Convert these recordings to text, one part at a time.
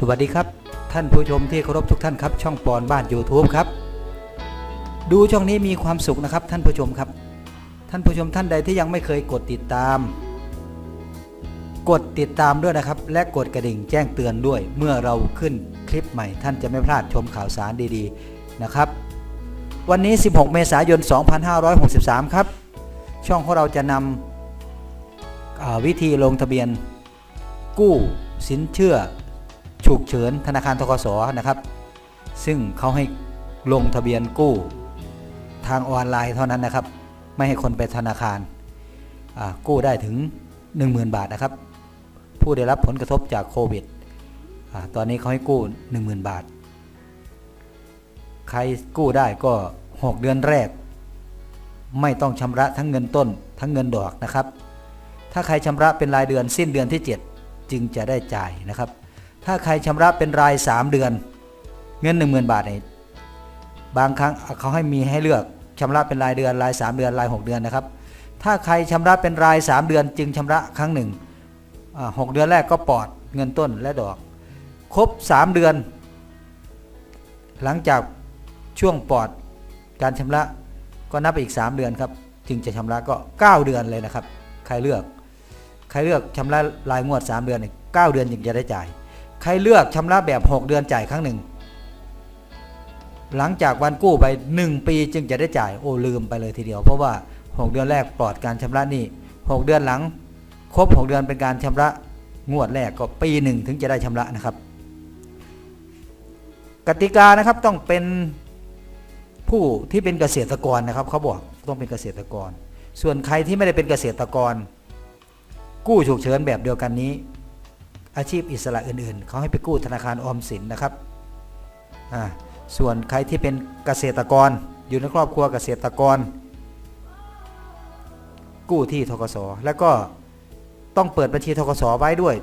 สวัสดีครับ ท่านผู้ชมที่เคารพทุกท่านครับ ช่องปอนบ้าน YouTube ครับ ดูช่องนี้มีความสุขนะครับ ท่านผู้ชมครับ ท่านผู้ชมท่านใดที่ยังไม่เคยกดติดตาม กดติดตามด้วยนะครับ และกดกระดิ่งแจ้งเตือนด้วย เมื่อเราขึ้นคลิปใหม่ ท่านจะไม่พลาดชมข่าวสารดีๆนะครับ วันนี้ 16 เมษายน 2563 ครับ ช่องของเราจะนำวิธีลงทะเบียน กู้สินเชื่อ ฉุกเฉินธนาคารทกสนะครับ ซึ่งเขาให้ลงทะเบียนกู้ทางออนไลน์เท่านั้นนะครับ ไม่ให้คนไปธนาคารกู้ได้ถึง 10,000 บาทนะครับ ผู้ได้รับผลกระทบจากโควิดอตอนนี้เขาให้กู้ 10,000 บาท ใครกู้ได้ก็ 6 เดือนแรก ไม่ต้องชำระทั้งเงินต้น ทั้งเงินดอกนะครับ ถ้าใครชำระเป็นรายเดือนสิ้นเดือนที่ 7 จึงจะได้จ่ายนะครับ ถ้าใครชำระเป็นราย 3 เดือน เงิน 10,000 บาทเนี่ยบางครั้งเขาให้มีให้เลือกชำระเป็นรายเดือนราย 3 เดือนราย 6 เดือนนะครับ ถ้าใครชำระเป็นราย 3 เดือนจึงชำระครั้งหนึ่งหกเดือนแรกก็ปลอดเงินต้นและดอก ครบ 3 เดือน หลังจากช่วงปลอดการชำระก็นับไปอีก 3 เดือนครับจึงจะชำระก็ 9 เดือนเลยนะครับ ใครเลือก ใครเลือกชำระรายงวด 3 เดือนเนี่ยเก้าเดือนจึงจะได้จ่าย ครเลือกชำระแบบ 6 เดือนจ่ายครั้งหนึ่ง หลังจากวันกู้ไป 1 ปีจึงจะได้จ่ายโอ้ลืมไปเลยทีเดียว เพราะว่า 6 เดือนแรกปลอดการชำระหนี้6เดือนหลัง ครบ 6 เดือนเป็นการชำระงวดแรกก็ปีหนึ่งถึงจะได้ชำระนะครับ กติกานะครับต้องเป็นผู้ที่เป็นเกษตรกรนะครับเขาบอกต้องเป็นเกษตรกร ส่วนใครที่ไม่ได้เป็นเกษตรกร กู้ฉุกเฉินแบบเดียวกันนี้ อาชีพอิสระอื่นๆ เขาให้ไปกู้ธนาคารออมสินนะครับ ส่วนใครที่เป็นเกษตรกรอยู่ในครอบครัวเกษตรกร กู้ที่ทกสแล้วก็ต้องเปิดบัญชีทกสไว้ด้วย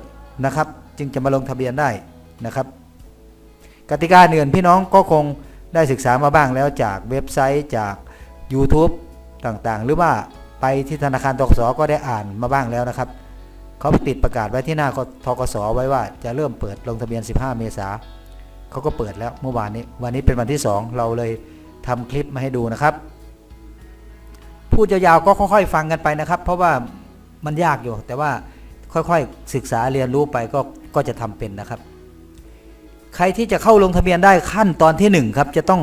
นะครับ จึงจะมาลงทะเบียนได้นะครับ กติกาเนื่นพี่น้องก็คงได้ศึกษามาบ้างแล้วจากเว็บไซต์จาก YouTube ต่างๆ หรือว่าไปที่ธนาคารทกสก็ได้อ่านมาบ้างแล้วนะครับ เขาติดประกาศไว้ที่หน้าทกสไว้ว่าจะเริ่มเปิดลงทะเบียน 15 เมษาเขาก็เปิดแล้วเมื่อวานนี้ วันนี้เป็นวันที่ 2 เราเลยทำคลิปมาให้ดูนะครับพูดยาวๆก็ค่อยๆฟังกันไปนะครับ เพราะว่ามันยากอยู่ แต่ว่าค่อยๆศึกษาเรียนรู้ไปก็ก็จะทำเป็นนะครับ ใครที่จะเข้าลงทะเบียนได้ขั้นตอนที่1ครับจะต้อง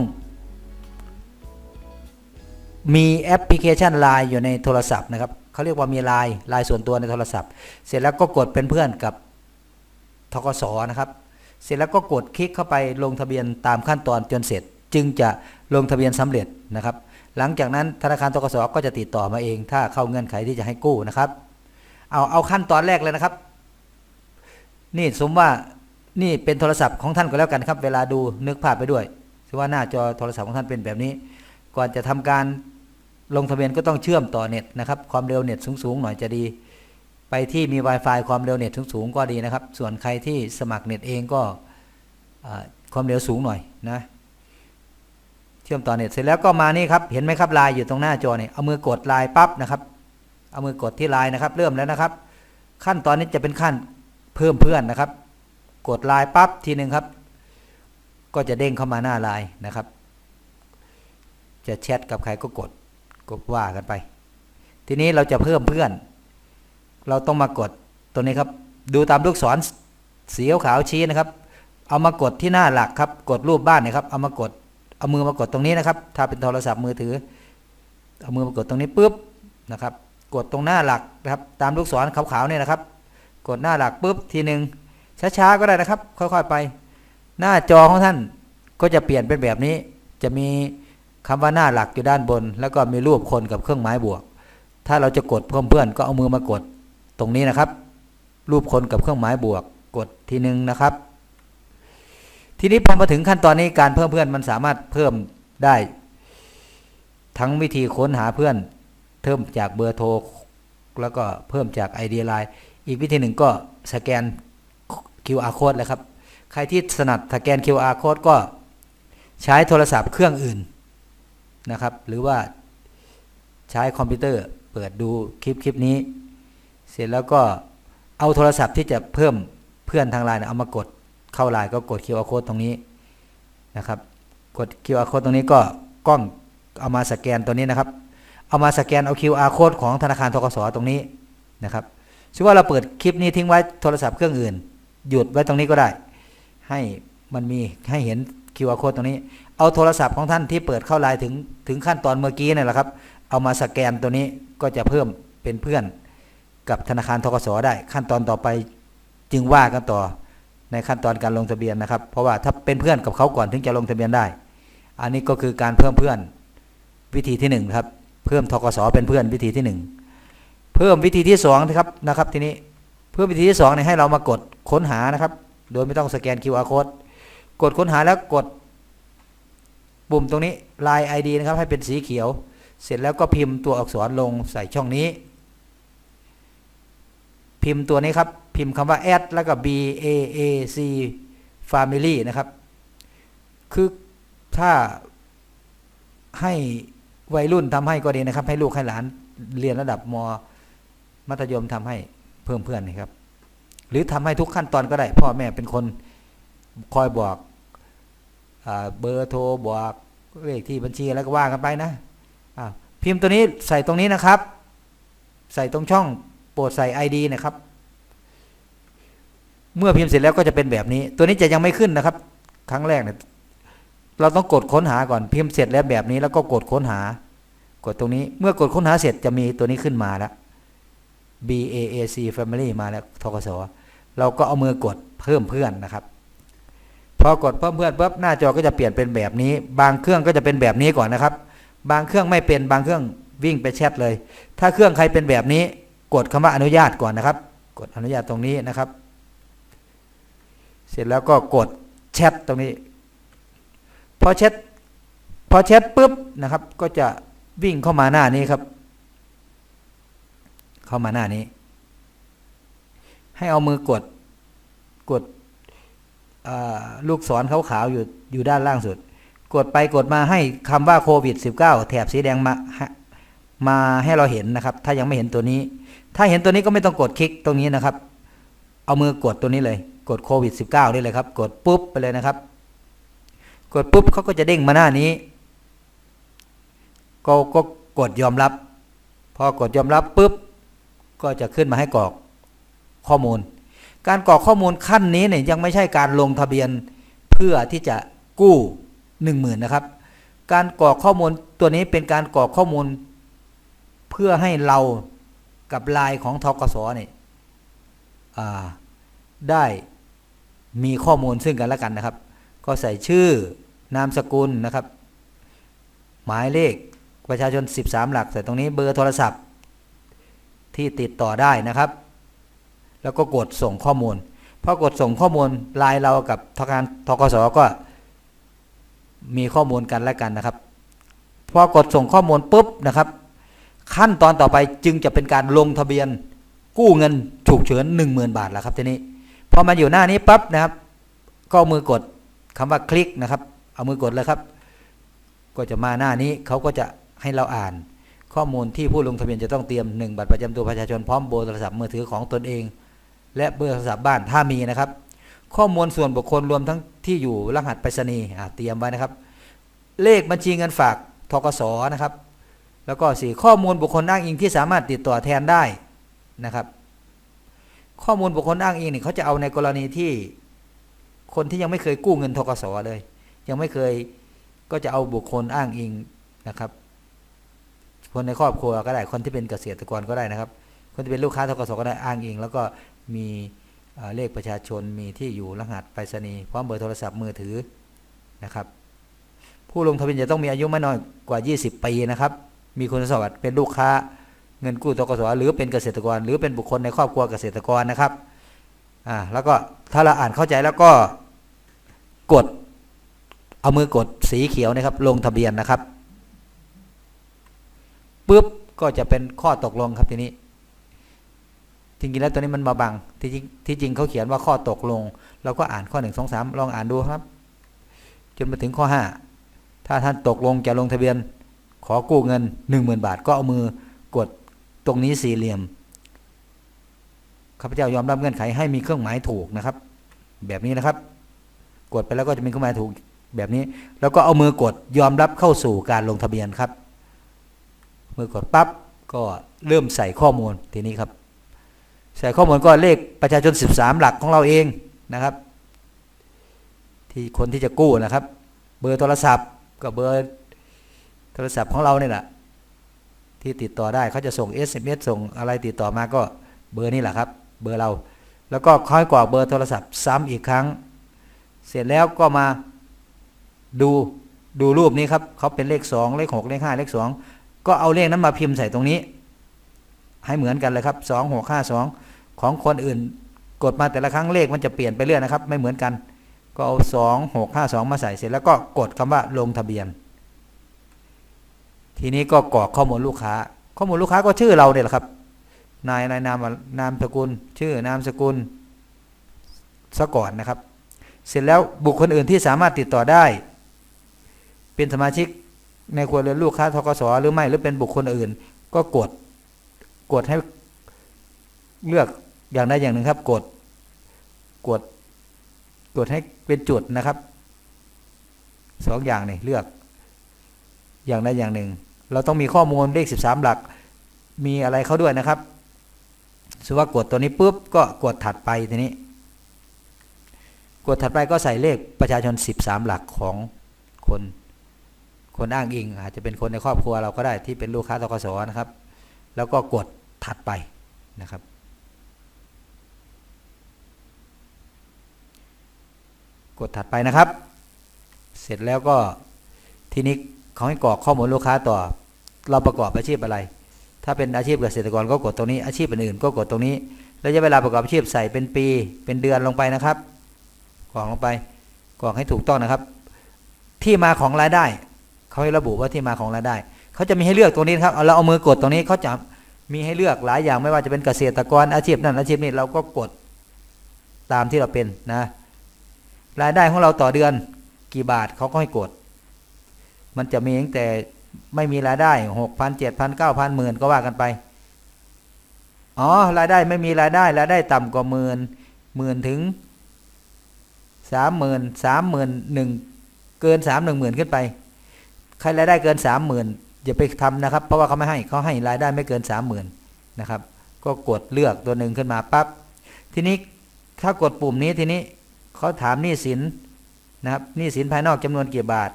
มีแอปพลิเคชัน Line อยู่ในโทรศัพท์นะครับ เขาเรียกว่ามี Line Line ส่วนตัวในโทรศัพท์ เสร็จแล้วก็กดเป็นเพื่อนกับทกสนะครับ เสร็จแล้วก็กดคลิกเข้าไปลงทะเบียนตามขั้นตอนจนเสร็จ จึงจะลงทะเบียนสำเร็จนะครับ หลังจากนั้นธนาคารทกสก็จะติดต่อมาเอง ถ้าเข้าเงื่อนไขที่จะให้กู้นะครับ เอาเอาขั้นตอนแรกเลยนะครับ นี่สมว่านี่เป็นโทรศัพท์ของท่านก็แล้วกันครับ เวลาดูนึกภาพไปด้วยสมมติว่าหน้าจอโทรศัพท์ของท่านเป็นแบบนี้ ก่อนจะทำการ ลงทะเบียนก็ต้องเชื่อมต่อเน็ตนะครับ ความเร็วเน็ตสูงๆหน่อยจะดี ไปที่มี Wi-Fi ความเร็วเน็ตสูงๆก็ดีนะครับ ส่วนใครที่สมัครเน็ตเองก็ความเร็วสูงหน่อยนะ เชื่อมต่อเน็ตเสร็จแล้วก็มานี่ครับ เห็นไหมครับไลน์อยู่ตรงหน้าจอเนี่ยเอามือกดไลน์ปั๊บนะครับ เอามือกดที่ไลน์นะครับ เริ่มแล้วนะครับ ขั้นตอนนี้จะเป็นขั้นเพิ่มเพื่อนนะครับ กดไลน์ปั๊บทีหนึ่งครับ ก็จะเด้งเข้ามาหน้าไลน์นะครับ จะแชทกับใครก็กด กดว่ากันไป ทีนี้เราจะเพิ่มเพื่อน เราต้องมากดตัวนี้ครับ ดูตามลูกศรสีขาวชี้นะครับ เอามากดที่หน้าหลักครับ กดรูปบ้านนะครับ เอามากด เอามือมากดตรงนี้นะครับ ถ้าเป็นโทรศัพท์มือถือ เอามือมากดตรงนี้ปุ๊บนะครับ กดตรงหน้าหลักนะครับ ตามลูกศรขาวๆเนี่ยนะครับ กดหน้าหลักปุ๊บทีหนึ่งช้าๆก็ได้นะครับ ค่อยๆไป หน้าจอของท่านก็จะเปลี่ยนเป็นแบบนี้ จะมี คำว่าหน้าหลักอยู่ด้านบน แล้วก็มีรูปคนกับเครื่องหมายบวก ถ้าเราจะกดเพิ่มเพื่อนก็เอามือมากดตรงนี้นะครับ รูปคนกับเครื่องหมายบวก กดทีหนึ่งนะครับ ทีนี้พอมาถึงขั้นตอนนี้การเพิ่มเพื่อนมันสามารถเพิ่มได้ ทั้งวิธีค้นหาเพื่อนเพิ่มจากเบอร์โทรแล้วก็เพิ่มจาก ID Line อีกวิธีหนึ่งก็สแกน QR code เลยครับ ใครที่ถนัดสแกน QR code ก็ใช้โทรศัพท์เครื่องอื่น นะครับ หรือว่าใช้คอมพิวเตอร์เปิดดูคลิปคลิปนี้ เสร็จแล้วก็เอาโทรศัพท์ที่จะเพิ่มเพื่อนทางไลน์เอามากดเข้าไลน์ก็กด QR code ตรงนี้นะครับ กด QR code ตรงนี้ก็กล้องเอามาสแกนตัวนี้นะครับ เอามาสแกนเอา QR code ของธนาคารทกสตรงนี้นะครับชื่อว่าเราเปิดคลิปนี้ทิ้งไว้โทรศัพท์เครื่องอื่น หยุดไว้ตรงนี้ก็ได้ ให้มันมีให้เห็น QR code ตรงนี้ เอาโทรศัพท์ของท่านที่เปิดเข้าไลน์ถึงถึงขั้นตอนเมื่อกี้นี่แหละครับ เอามาสแกนตัวนี้ก็จะเพิ่มเป็นเพื่อนกับธนาคารทกสได้ ขั้นตอนต่อไปจึงว่ากันต่อในขั้นตอนการลงทะเบียนนะครับ เพราะว่าถ้าเป็นเพื่อนกับเขาก่อนถึงจะลงทะเบียนได้ อันนี้ก็คือการเพิ่มเพื่อนวิธีที่หนึ่งครับ เพิ่มทกสเป็นเพื่อนวิธีที่หนึ่งเพิ่มวิธีที่สองนะครับนะครับ ทีนี้เพิ่มวิธีที่สองเนี่ยให้เรามากดค้นหานะครับ โดยไม่ต้องสแกน QR code กดค้นหาแล้วกด ปุ่มตรงนี้ Line ID นะครับให้เป็นสีเขียว เสร็จแล้วก็พิมพ์ตัวอักษรลงใส่ช่องนี้ พิมพ์ตัวนี้ครับ พิมพ์คำว่า add แล้วก็ b a a c family นะครับ คือถ้าให้วัยรุ่นทำให้ก็ดีนะครับ ให้ลูกให้หลานเรียนระดับม มัธยมทำให้เพิ่มเพื่อนนะครับ หรือทำให้ทุกขั้นตอนก็ได้ พ่อแม่เป็นคนคอยบอก เบอร์โทรบอกเลขที่บัญชีแล้วก็ว่ากันไปนะพิมพ์ตัวนี้ใส่ตรงนี้นะครับ ใส่ตรงช่องโปรดใส่ ID นะครับ เมื่อพิมพ์เสร็จแล้วก็จะเป็นแบบนี้ ตัวนี้จะยังไม่ขึ้นนะครับ ครั้งแรกเนี่ยเราต้องกดค้นหาก่อนพิมพ์เสร็จแล้วแบบนี้แล้วก็กดค้นหา กดตรงนี้เมื่อกดค้นหาเสร็จจะมีตัวนี้ขึ้นมาแล้ว B A A C Family มาแล้วทกสเราก็เอามือกดเพิ่มเพื่อนนะครับ พอกดเพิ่มเพื่อนปุ๊บหน้าจอก็จะเปลี่ยนเป็นแบบนี้ บางเครื่องก็จะเป็นแบบนี้ก่อนนะครับ บางเครื่องไม่เป็นบางเครื่องวิ่งไปแชทเลย ถ้าเครื่องใครเป็นแบบนี้ กดคำว่าอนุญาตก่อนนะครับ กดอนุญาตตรงนี้นะครับ เสร็จแล้วก็กดแชทตรงนี้ พอแชทพอแชทปุ๊บนะครับ ก็จะวิ่งเข้ามาหน้านี้ครับ เข้ามาหน้านี้ ให้เอามือกดกด ลูกศรขาวๆอยู่อยู่ด้านล่างสุด กดไปกดมาให้คำว่าโควิด -19 แถบสีแดงมามาให้เราเห็นนะครับ ถ้ายังไม่เห็นตัวนี้ ถ้าเห็นตัวนี้ก็ไม่ต้องกดคลิกตรงนี้นะครับ เอามือกดตัวนี้เลย กดโควิด -19 ได้เลยครับ กดปุ๊บไปเลยนะครับ กดปุ๊บเขาก็จะเด้งมาหน้านี้ ก็ก็กดยอมรับ พอกดยอมรับปุ๊บ ก็จะขึ้นมาให้กรอกข้อมูล การกรอกข้อมูลขั้นนี้เนี่ยยังไม่ใช่การลงทะเบียนเพื่อที่จะกู้หนึ่งหมื่นนะครับ การกรอกข้อมูลตัวนี้เป็นการกรอกข้อมูล เพื่อให้เรากับลน์ของทกสเนี่ยได้มีข้อมูลซึ่งกันและกันนะครับ ก็ใส่ชื่อนามสกุลนะครับ หมายเลขประชาชน 13 หลัก ใส่ตรงนี้เบอร์โทรศัพท์ที่ติดต่อได้นะครับ แล้วก็กดส่งข้อมูลพอกดส่งข้อมูลไลน์เรากับธนาคารทกสก็มีข้อมูลกันและกันนะครับพอกดส่งข้อมูลปุ๊บนะครับ ขั้นตอนต่อไปจึงจะเป็นการลงทะเบียนกู้เงินฉุกเฉิน10,000 บาทแล้วครับทีนี้พอมาอยู่หน้านี้ปั๊บนะครับ ก็มือกดคำว่าคลิกนะครับ เอามือกดเลยครับ ก็จะมาหน้านี้เขาก็จะให้เราอ่าน ข้อมูลที่ผู้ลงทะเบียนจะต้องเตรียม 1 บัตรประจำตัวประชาชนพร้อมเบโทรศัพท์มือถือของตนเอง และเบอร์โทรศัพท์บ้านถ้ามีนะครับ ข้อมูลส่วนบุคคลรวมทั้งที่อยู่รหัสไปรษณีย์เตรียมไว้นะครับ เลขบัญชีเงินฝากทกสนะครับ แล้วก็สี่ข้อมูลบุคคลอ้างอิงที่สามารถติดต่อแทนได้นะครับ ข้อมูลบุคคลอ้างอิงเนี่ยเขาจะเอาในกรณีที่คนที่ยังไม่เคยกู้เงินทกสเลย ยังไม่เคยก็จะเอาบุคคลอ้างอิงนะครับ คนในครอบครัวก็ได้คนที่เป็นเกษตรกรก็ได้นะครับ คนที่เป็นลูกค้าทกสก็ได้อ้างอิง แล้วก็ มีเลขประชาชนมีที่อยู่รหัสไปรษณีย์พร้อมเบอร์โทรศัพท์มือถือนะครับ ผู้ลงทะเบียนจะต้องมีอายุไม่น้อยกว่า 20 ปีนะครับ มีคุณสมบัติเป็นลูกค้าเงินกู้ทกสหรือเป็นเกษตรกร หรือเป็นบุคคลในครอบครัวเกษตรกรนะครับอ่าแล้วก็ถ้าเราอ่านเข้าใจแล้วก็กดเอามือกดสีเขียวนะครับ ลงทะเบียนนะครับปุ๊บก็จะเป็นข้อตกลงครับทีนี้ จริงๆแล้วตัวนี้มันมาบังที่จริงที่จริงเขาเขียนว่าข้อตกลงเราก็อ่านข้อหนึ่งสองสามลองอ่านดูครับ จนมาถึงข้อห้าถ้าท่านตกลงจะลงทะเบียน ขอกู้เงินหนึ่งหมื่นบาท ก็เอามือกดตรงนี้สี่เหลี่ยมข้าพเจ้ายอมรับเงื่อนไขให้มีเครื่องหมายถูกนะครับ แบบนี้นะครับ กดไปแล้วก็จะมีเครื่องหมายถูกแบบนี้ แล้วก็เอามือกดยอมรับเข้าสู่การลงทะเบียนครับ มือกดปั๊บก็เริ่มใส่ข้อมูลทีนี้ครับ ใส่ข้อมูลก็เลขประชาชน 13 หลักของเราเองนะครับ ที่คนที่จะกู้นะครับ เบอร์โทรศัพท์ก็เบอร์โทรศัพท์ของเราเนี่ยแหละที่ติดต่อได้เขาจะส่ง SMS ส่งอะไรติดต่อมาก็เบอร์นี่แหละครับ เบอร์เรา แล้วก็ค่อยกรอกเบอร์โทรศัพท์ซ้ำอีกครั้ง เสร็จแล้วก็มาดูดูรูปนี้ครับเขาเป็นเลข 2 เลข 6 เลข 5 เลข 2 ก็เอาเลขนั้นมาพิมพ์ใส่ตรงนี้ ให้เหมือนกันเลยครับ 2 6 5 2 ของคนอื่น กดมาแต่ละครั้งเลขมันจะเปลี่ยนไปเรื่อยนะครับ ไม่เหมือนกัน ก็เอา2 6 5 2มาใส่เสร็จแล้วก็กดคำว่าลงทะเบียน ทีนี้ก็กรอกข้อมูลลูกค้า ข้อมูลลูกค้าก็ชื่อเราเนี่ยแหละครับ นายนายนามนามสกุล ชื่อนามสกุลซะก่อนนะครับ เสร็จแล้วบุคคลอื่นที่สามารถติดต่อได้ เป็นสมาชิกในครัวเรือนลูกค้าทกสหรือไม่หรือเป็นบุคคลอื่น ก็กดกดให้เลือก อย่างใดอย่างหนึ่งครับ กด กด กดให้เป็นจุดนะครับ สองอย่างนี่เลือก อย่างใดอย่างหนึ่ง เราต้องมีข้อมูลเลข 13 หลัก มีอะไรเขาด้วยนะครับสมมุติว่ากดตัวนี้ปุ๊บก็กดถัดไปทีนี้ กดถัดไปก็ใส่เลขประชาชน 13 หลักของคนคนอ้างอิง อาจจะเป็นคนในครอบครัวเราก็ได้ที่เป็นลูกค้าตกสนะครับ แล้วก็กดถัดไปนะครับ กดถัดไปนะครับ เสร็จแล้วก็ทีนี้เขาให้กรอกข้อมูลลูกค้าต่อ เราประกอบอาชีพอะไร ถ้าเป็นอาชีพเกษตรกรก็กดตรงนี้อาชีพอื่นๆก็กดตรงนี้ระยะเวลาประกอบอาชีพใส่เป็นปีเป็นเดือนลงไปนะครับกรอกลงไปกรอกให้ถูกต้องนะครับ ที่มาของรายได้เขาให้ระบุว่าที่มาของรายได้เขาจะมีให้เลือกตรงนี้ครับเอาเราเอามือกดตรงนี้เขาจะมีให้เลือกหลายอย่างไม่ว่าจะเป็นเกษตรกรอาชีพนั้นอาชีพนี้เราก็กดตามที่เราเป็นนะ รายได้ของเราต่อเดือนกี่บาทเขาก็ให้กด มันจะมีตั้งแต่ไม่มีรายได้หกพันเจ็ดพันเก้าพันหมื่นก็ว่ากันไป อ๋อ รายได้ไม่มีรายได้รายได้ต่ำกว่าหมื่นหมื่นถึงสามหมื่นสามหมื่นหนึ่งเกินสามหนึ่งหมื่นขึ้นไป ใครรายได้เกินสามหมื่นอย่าไปทำนะครับ เพราะว่าเขาไม่ให้เขาให้รายได้ไม่เกินสามหมื่นนะครับ ก็กดเลือกตัวหนึ่งขึ้นมาปั๊บทีนี้ถ้ากดปุ่มนี้ทีนี้ เขาถามหนี้สินนะครับหนี้สินภายนอกจำนวนกี่บาท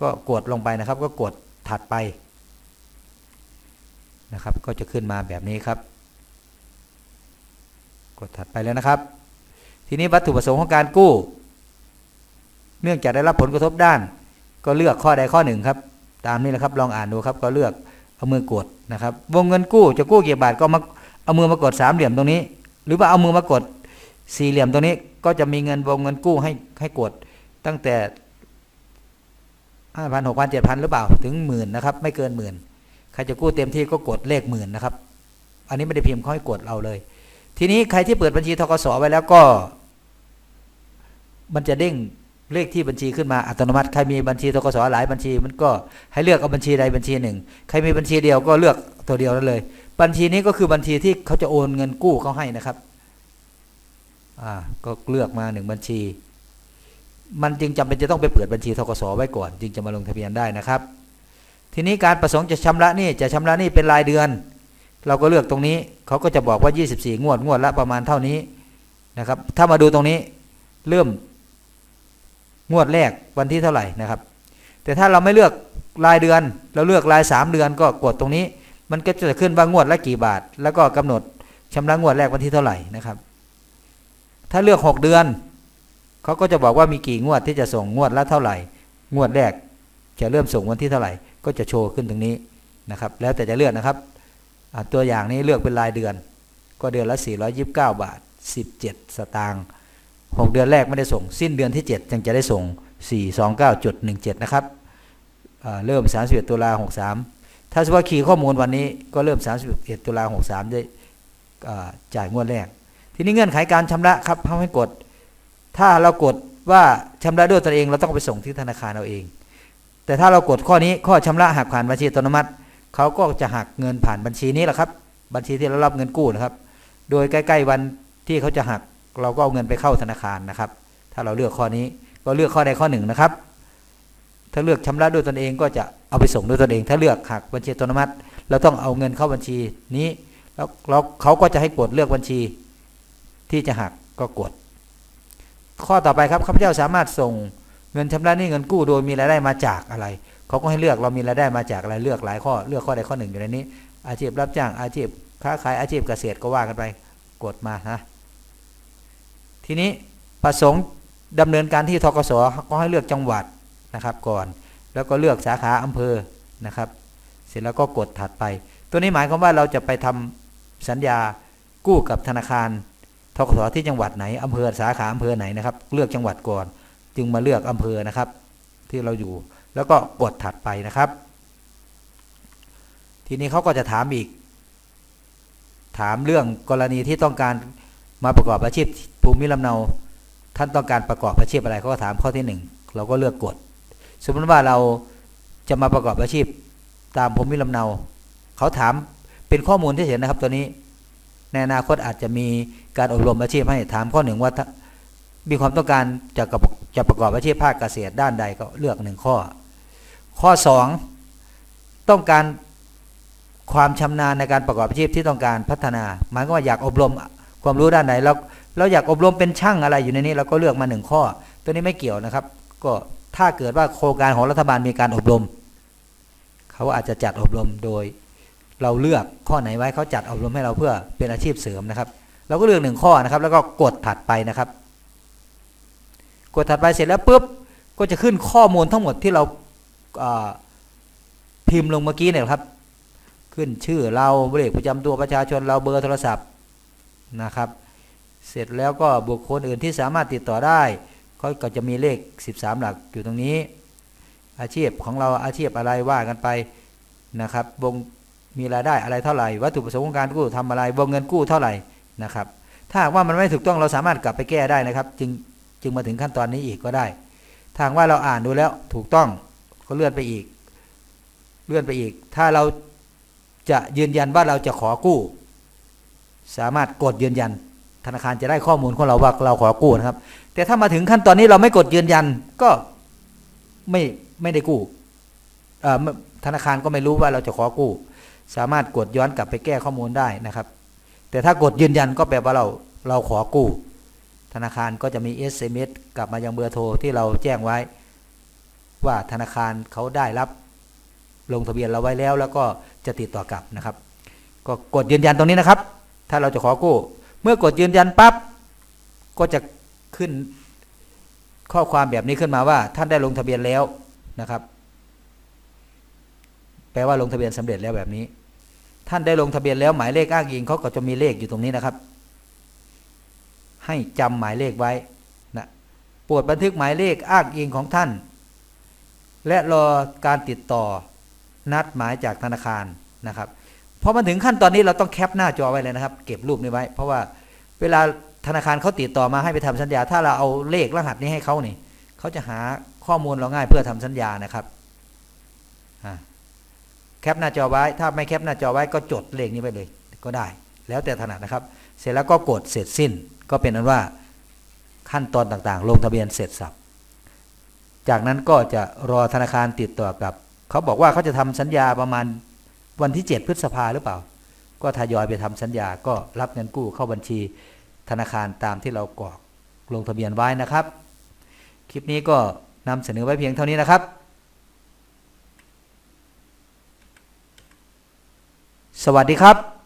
ก็กดลงไปนะครับ ก็กดถัดไปนะครับ ก็จะขึ้นมาแบบนี้ครับ กดถัดไปแล้วนะครับ ทีนี้วัตถุประสงค์ของการกู้ เนื่องจากได้รับผลกระทบด้าน ก็เลือกข้อใดข้อหนึ่งครับ ตามนี้นะครับ ลองอ่านดูครับ ก็เลือกเอามือกดนะครับ วงเงินกู้จะกู้กี่บาทก็มาเอามือมากดสามเหลี่ยมตรงนี้ หรือว่าเอามือมากดสี่เหลี่ยมตรงนี้ ก็จะมีเงินวงเงินกู้ให้ให้กดตั้งแต่ห้าพันหกพันเจ็ดพันหรือเปล่าถึงหมื่นนะครับ ไม่เกินหมื่นใครจะกู้เต็มที่ก็กดเลขหมื่นนะครับ อันนี้ไม่ได้พิมพ์เขาให้กดเราเลย ทีนี้ใครที่เปิดบัญชีทกสไว้แล้วก็ มันจะเด้งเลขที่บัญชีขึ้นมาอัตโนมัติใครมีบัญชีทกสหลายบัญชี มันก็ให้เลือกเอาบัญชีใดบัญชีหนึ่ง ใครมีบัญชีเดียวก็เลือกตัวเดียวนั่นเลย บัญชีนี้ก็คือบัญชีที่เขาจะโอนเงินกู้เขาให้นะครับ อ่าก็เลือกมาหนึ่งบัญชี มันจึงจำเป็นจะต้องไปเปิดบัญชีทกสไว้ก่อน จึงจะมาลงทะเบียนได้นะครับ ทีนี้การประสงค์จะชำระนี้จะชำระนี้เป็นรายเดือน เราก็เลือกตรงนี้เขาก็จะบอกว่า 24 งวดงวดละประมาณเท่านี้นะครับ ถ้ามาดูตรงนี้เริ่มงวดแรกวันที่เท่าไหร่นะครับ แต่ถ้าเราไม่เลือกรายเดือน เราเลือกราย 3 เดือนก็กดตรงนี้ มันก็จะขึ้นว่างวดละกี่บาท แล้วก็กำหนดชำระงวดแรกวันที่เท่าไหร่นะครับ ถ้าเลือก6เดือน เขาก็จะบอกว่ามีกี่งวดที่จะส่งงวดละเท่าไหร่ งวดแรก จะเริ่มส่งวันที่เท่าไหร่ ก็จะโชว์ขึ้นตรงนี้นะครับ แล้วแต่จะเลือกนะครับ ตัวอย่างนี้เลือกเป็นรายเดือน ก็เดือนละ 429 บาท 17 สตางค์6เดือนแรกไม่ได้ส่ง สิ้นเดือนที่ 7 จึงจะได้ส่ง 429.17 นะครับเริ่ม 31 ตุลา63 ถ้าสมมติว่าคีย์ข้อมูลวันนี้ก็เริ่ม 31 ตุลา63 ได้จ่ายงวดแรก ทีนี้เงื่อนไขการชำระครับเขาให้กด ถ้าเรากดว่าชำระด้วยตนเอง เราต้องไปส่งที่ธนาคารเอาเอง แต่ถ้าเรากดข้อนี้ข้อชำระหักผ่านบัญชีอัตโนมัติเขาก็จะหักเงินผ่านบัญชีนี้แหละครับ บัญชีที่เรารับเงินกู้นะครับ โดยใกล้ๆวันที่เขาจะหัก เราก็เอาเงินไปเข้าธนาคารนะครับ ถ้าเราเลือกข้อนี้ก็เลือกข้อใดข้อหนึ่งนะครับ ถ้าเลือกชำระด้วยตนเองก็จะเอาไปส่งด้วยตนเอง ถ้าเลือกหักบัญชีอัตโนมัติเราต้องเอาเงินเข้าบัญชีนี้แล้วเขาก็จะให้กดเลือกบัญชี ที่จะหักก็กด ข้อต่อไปครับข้าพเจ้าสามารถส่งเงินชำระหนี้เงินกู้โดยมีรายได้มาจากอะไรเขาก็ให้เลือกเรามีรายได้มาจากอะไรเลือกหลายข้อเลือกข้อใดข้อหนึ่งอยู่ในนี้ อาชีพรับจ้างอาชีพค้าขายอาชีพเกษตรก็ว่ากันไปกดมานะทีนี้ประสงค์ดำเนินการที่ทกสก็ให้เลือกจังหวัดนะครับก่อน แล้วก็เลือกสาขาอำเภอนะครับ เสร็จแล้วก็กดถัดไป ตัวนี้หมายความว่าเราจะไปทำสัญญากู้กับธนาคาร ทกสที่จังหวัดไหนอำเภอสาขาอำเภอไหนนะครับ เลือกจังหวัดก่อน จึงมาเลือกอำเภอนะครับ ที่เราอยู่แล้วก็กดถัดไปนะครับ ทีนี้เขาก็จะถามอีก ถามเรื่องกรณีที่ต้องการมาประกอบอาชีพภูมิลำเนา ท่านต้องการประกอบอาชีพอะไรเขาก็ถามข้อที่หนึ่งเราก็เลือกกด สมมติว่าเราจะมาประกอบอาชีพตามภูมิลำเนา เขาถามเป็นข้อมูลที่เห็นนะครับตัวนี้ในอนาคตอาจจะมี การอบรมอาชีพให้ถามข้อหนึ่งว่ามีความต้องการจะกับจะประกอบอาชีพภาคเกษตรด้านใดก็เลือกหนึ่งข้อ ข้อสองต้องการความชำนาญในการประกอบอาชีพที่ต้องการพัฒนาหมายก็ว่าอยากอบรมความรู้ด้านไหนเราเราอยากอบรมเป็นช่างอะไรอยู่ในนี้เราก็เลือกมาหนึ่งข้อ ตัวนี้ไม่เกี่ยวนะครับ ก็ถ้าเกิดว่าโครงการของรัฐบาลมีการอบรมเขาอาจจะจัดอบรมโดย เราเลือกข้อไหนไว้เขาจัดอบรมให้เราเพื่อเป็นอาชีพเสริมนะครับ เราก็เลือกหนึ่งข้อนะครับ แล้วก็กดถัดไปนะครับ กดถัดไปเสร็จแล้วปุ๊บก็จะขึ้นข้อมูลทั้งหมดที่เราาพิมพ์ลงเมื่อกี้เนี่ยครับ ขึ้นชื่อเราเลขประจำตัวประชาชนเราเบอร์โทรศัพท์นะครับ เสร็จแล้วก็บุคคลอื่นที่สามารถติดต่อได้เขาก็จะมีเลข 13 หลักอยู่ตรงนี้ อาชีพของเราอาชีพอะไรว่ากันไปนะครับวงมีรายได้อะไรเท่าไหร่ วัตถุประสงค์ของการกู้ทำอะไรวงเงินกู้เท่าไหร่ นะครับ ถ้าว่ามันไม่ถูกต้องเราสามารถกลับไปแก้ได้นะครับ จึงจึงมาถึงขั้นตอนนี้อีกก็ได้ถ้าหากว่าเราอ่านดูแล้วถูกต้องก็เลื่อนไปอีก เลื่อนไปอีก ถ้าเราจะยืนยันว่าเราจะขอกู้ สามารถกดยืนยัน ธนาคารจะได้ข้อมูลของเราว่าเราขอกู้นะครับ แต่ถ้ามาถึงขั้นตอนนี้เราไม่กดยืนยันก็ไม่ไม่ได้กู้ธนาคารก็ไม่รู้ว่าเราจะขอกู้ สามารถกดย้อนกลับไปแก้ข้อมูลได้นะครับ แต่ถ้ากดยืนยันก็แปลว่าเราเราขอกู้ ธนาคารก็จะมี SMS กลับมายังเบอร์โทรที่เราแจ้งไว้ ว่าธนาคารเขาได้รับลงทะเบียนเราไว้แล้ว แล้วก็จะติดต่อกลับนะครับ ก็กดยืนยันตรงนี้นะครับ ถ้าเราจะขอกู้ เมื่อกดยืนยันปั๊บก็จะขึ้นข้อความแบบนี้ขึ้นมาว่า ท่านได้ลงทะเบียนแล้วนะครับ แปลว่าลงทะเบียนสำเร็จแล้วแบบนี้ ท่านได้ลงทะเบียนแล้วหมายเลขอ้างอิงเขาก็จะมีเลขอยู่ตรงนี้นะครับ ให้จำหมายเลขไว้นะโปรดบันทึกหมายเลขอ้างอิงของท่าน และรอการติดต่อนัดหมายจากธนาคารนะครับพอมาถึงขั้นตอนนี้เราต้องแคปหน้าจอไว้เลยนะครับ เก็บรูปนี้ไว้ เพราะว่าเวลาธนาคารเขาติดต่อมาให้ไปทำสัญญา ถ้าเราเอาเลขรหัสนี้ให้เขานี่เขาจะหาข้อมูลเราง่ายเพื่อทำสัญญานะครับ ปหน้าจอไว้ ถ้าไม่แคปหน้าจอไว้ก็จดเลขนี้ไปเลยก็ได้ แล้วแต่ถนัดนะครับ เสร็จแล้วก็กดเสร็จสิ้น ก็เป็นอันว่าขั้นตอนต่างๆ ลงทะเบียนเสร็จสับ จากนั้นก็จะรอธนาคารติดต่อกับ เขาบอกว่าเขาจะทำสัญญาประมาณวันที่ 7 พฤษภาหรือเปล่า ก็ทยอยไปทำสัญญาก็รับเงินกู้เข้าบัญชีธนาคารตามที่เรากรอกลงทะเบียนไว้นะครับ คลิปนี้ก็นำเสนอไว้เพียงเท่านี้นะครับ สวัสดีครับ